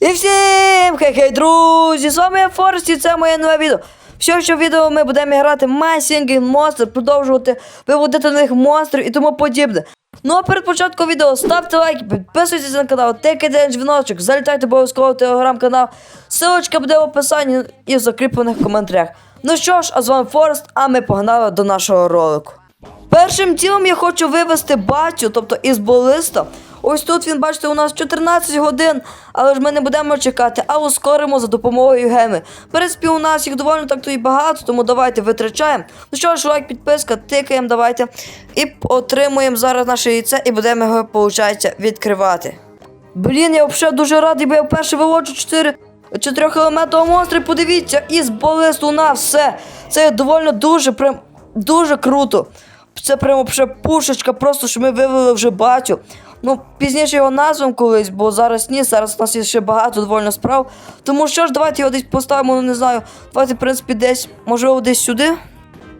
І всім хей-хей, друзі! З вами я Форест і це моє нове відео. Що що в відео ми будемо грати Singing Monster, продовжувати виводити на них монстрів і тому подібне. Ну а перед початком відео ставте лайки, підписуйтесь на канал, тикайте дзвіночок, залітайте обов'язково в телеграм-канал. Силочка буде в описанні і в закріплених коментарях. Ну що ж, а з вами Форест, а ми погнали до нашого ролику. Першим ділом я хочу вивести батю, тобто із болиста. Ось тут він, бачите, у нас 14 годин, але ж ми не будемо чекати, а ускоримо за допомогою геми. В принципі, у нас їх доволі так то і багато, тому давайте витрачаємо. Ну що ж, лайк, підписка, тикаємо, давайте. І отримуємо зараз наше яйце і будемо його, виходить, відкривати. Блін, я взагалі дуже радий, бо я вперше виводжу 4 чотирьох елементного монстра. Подивіться, із болисту у нас все. Це доволі дуже прям дуже круто. Це прямо пушечка, просто що ми вивели вже батю. Ну, пізніше його назвемо колись, бо зараз ні, зараз у нас є ще багато довольно справ. Тому що ж, давайте його десь поставимо, ну не знаю. Давайте, в принципі, десь, можливо, десь сюди.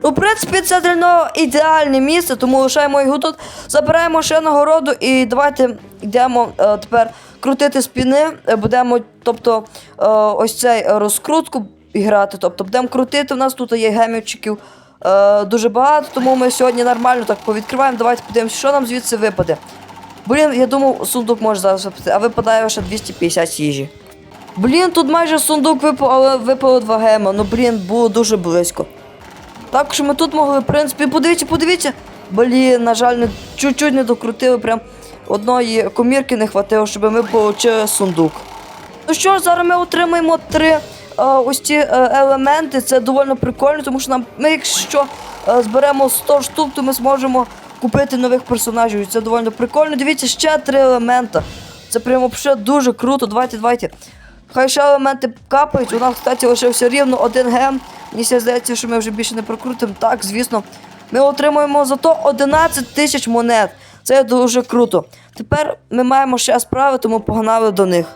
В принципі, це для нього ідеальне місце, тому лишаємо його тут. Забираємо ще нагороду і давайте йдемо е, тепер крутити спіни. Е, Будемо, тобто, е, ось цей розкрутку грати. Тобто будемо крутити. У нас тут є гемівчиків е, дуже багато, тому ми сьогодні нормально так повідкриваємо. Давайте подивимося, що нам звідси випаде. Блін, я думав, сундук може зараз випадати, а випадає лише 250 їжі. Блін, тут майже сундук випав, але випало два гема. Ну блін, було дуже близько. Так що ми тут могли, в принципі, подивіться, подивіться. Блін, на жаль, не, чуть-чуть не докрутили, прям одної комірки не хватило, щоб ми отримали сундук. Ну що ж, зараз ми отримаємо три е, ось ці е, елементи. Це доволі прикольно, тому що нам, ми якщо е, зберемо 100 штук, то ми зможемо купити нових персонажів. І Це доволі прикольно. Дивіться, ще три елемента. Це прямо взагалі дуже круто. Давайте, давайте. Хай ще елементи капають. У нас, кстати, лишився рівно один гем. Мені ся здається, що ми вже більше не прокрутимо. Так, звісно. Ми отримуємо зато 11 тисяч монет. Це дуже круто. Тепер ми маємо ще справи, тому погнали до них.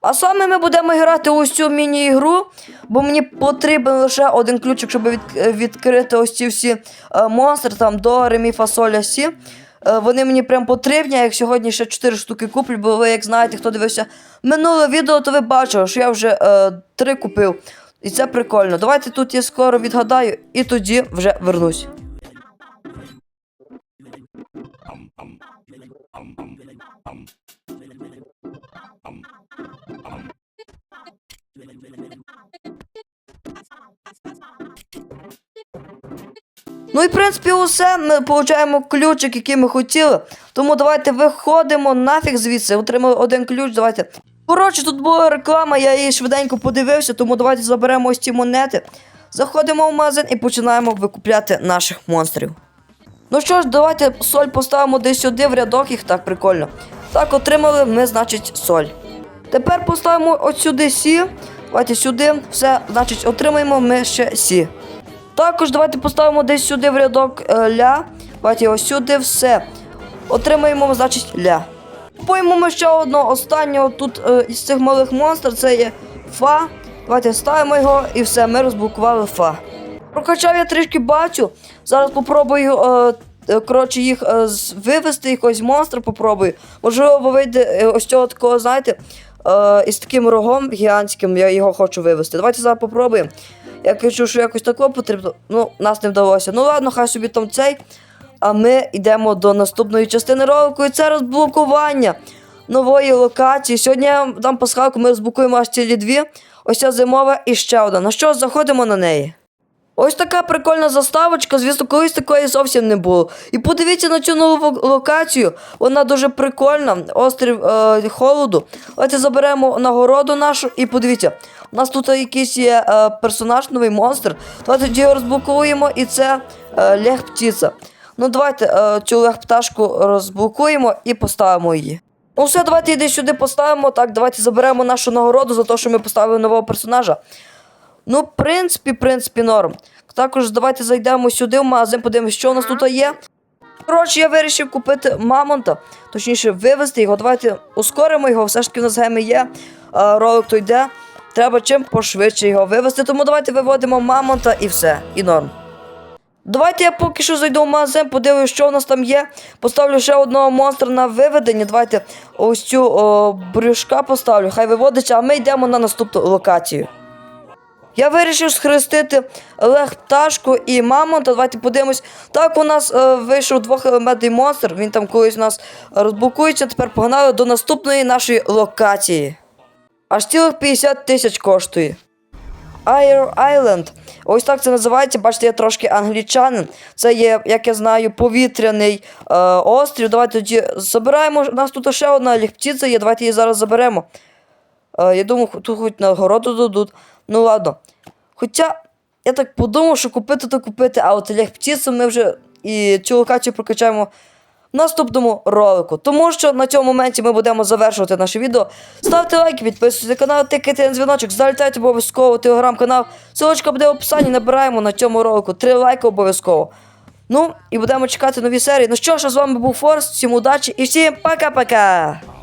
А саме ми будемо грати ось цю міні-ігру, бо мені потрібен лише один ключик, щоб від, відкрити ось ці всі е, монстри, там до ремі фасоля сі. Е, вони мені прям потрібні, а як сьогодні ще 4 штуки куплю, бо ви, як знаєте, хто дивився минуле відео, то ви бачили, що я вже е, 3 купив. І це прикольно. Давайте тут я скоро відгадаю і тоді вже вернусь. Ну і в принципі усе. Ми отримуємо ключик, який ми хотіли. Тому давайте виходимо нафіг звідси. Отримали один ключ. Давайте. Коротше, тут була реклама, я її швиденько подивився, тому давайте заберемо ось ці монети. Заходимо в магазин і починаємо викупляти наших монстрів. Ну що ж, давайте соль поставимо десь сюди в рядок, їх так прикольно. Так, отримали ми, значить, соль. Тепер поставимо от сюди сі. Давайте сюди. Все, значить, отримаємо ми ще сі. Також давайте поставимо десь сюди в рядок е, ля. Давайте ось сюди все. Отримаємо, значить, ля. Купуємо ми ще одного останнього тут е, із цих малих монстрів, це є фа. Давайте ставимо його і все, ми розблокували фа. Прокачав я трішки бачу. Зараз попробую е, е, коротше, їх е, вивести, якогось монстра попробую. Можливо, вийде ось цього такого, знаєте, е, із таким рогом гігантським, я його хочу вивести. Давайте зараз попробуємо. Я кажу, що якось тако потрібно. Ну, нас не вдалося. Ну ладно, хай собі там цей. А ми йдемо до наступної частини ролику, і це розблокування нової локації. Сьогодні я вам дам пасхалку, ми розблокуємо аж цілі дві. Ось ця зимова і ще одна. На що заходимо на неї? Ось така прикольна заставочка, звісно, колись такої зовсім не було. І подивіться на цю нову локацію, вона дуже прикольна, острів е, холоду. Давайте заберемо нагороду нашу і подивіться, у нас тут якийсь є е, персонаж, новий монстр. Давайте його розблокуємо, і це е, Лех Птіця. Ну давайте е, цю Лех пташку розблокуємо і поставимо її. Ну все, давайте йди сюди поставимо. Так, давайте заберемо нашу нагороду за те, що ми поставили нового персонажа. Ну, в принципі, в принципі, норм. Також давайте зайдемо сюди в магазин, подивимося, що у нас тут є. Коротше, я вирішив купити мамонта, точніше, вивезти його. Давайте ускоримо його, все ж таки в нас геми є. А, ролик то йде. Треба чим пошвидше його вивезти, тому давайте виводимо мамонта і все, і норм. Давайте я поки що зайду в магазин, подивлюсь, що у нас там є. Поставлю ще одного монстра на виведення. Давайте ось цю о, брюшка поставлю, хай виводиться, а ми йдемо на наступну локацію. Я вирішив схрестити Лег пташку і мамонта. Давайте подивимось. Так у нас е, вийшов двохелементний монстр. Він там колись у нас розблокується. Тепер погнали до наступної нашої локації. Аж цілих 50 тисяч коштує. Air Island. Ось так це називається. Бачите, я трошки англічанин. Це є, як я знаю, повітряний е, острів. Давайте тоді забираємо. У нас тут ще одна ліхптіця є. Давайте її зараз заберемо. Е, я думаю, тут хоч нагороду дадуть. Ну ладно. Хоча я так подумав, що купити, то купити, а от ліхптіцю ми вже і цю локацію прокачаємо в наступному ролику. Тому що на цьому моменті ми будемо завершувати наше відео. Ставте лайки, підписуйтесь на канал, тикайте на дзвіночок, залітайте обов'язково телеграм-канал. Ссылочка буде в описанні, набираємо на цьому ролику. Три лайки обов'язково. Ну, і будемо чекати нові серії. Ну що ж, з вами був Форст, всім удачі і всім пока-пока!